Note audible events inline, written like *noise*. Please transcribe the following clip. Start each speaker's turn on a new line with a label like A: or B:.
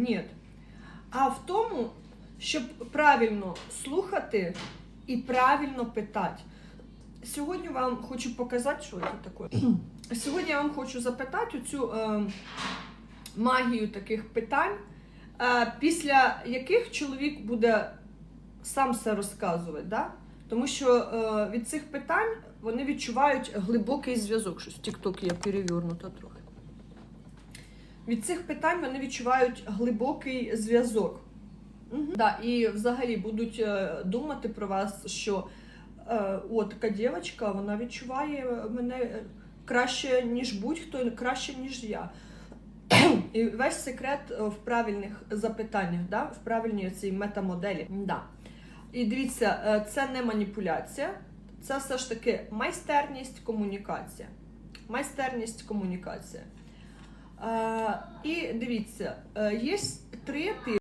A: Ні. А в тому, щоб правильно слухати і правильно питати. Сьогодні вам хочу показати, що це таке. *clears throat* Сьогодні я вам хочу запитати цю е, магію таких питань, е, після яких чоловік буде сам все розказувати. Да? Тому що е, від цих питань вони відчувають глибокий зв'язок. Щось Тік-Ток я перевернута трохи. Від цих питань вони відчувають глибокий зв'язок. Угу. Да, і взагалі будуть е, думати про вас, що е, о, така дівчинка, вона відчуває мене е, краще, ніж будь-хто, краще, ніж я. *clears throat* І весь секрет е, в правильних запитаннях, да? в правильній цій метамоделі. Да. І дивіться, це не маніпуляція, це все ж таки майстерність, комунікація. Майстерність, комунікація. І дивіться, е, є три типи.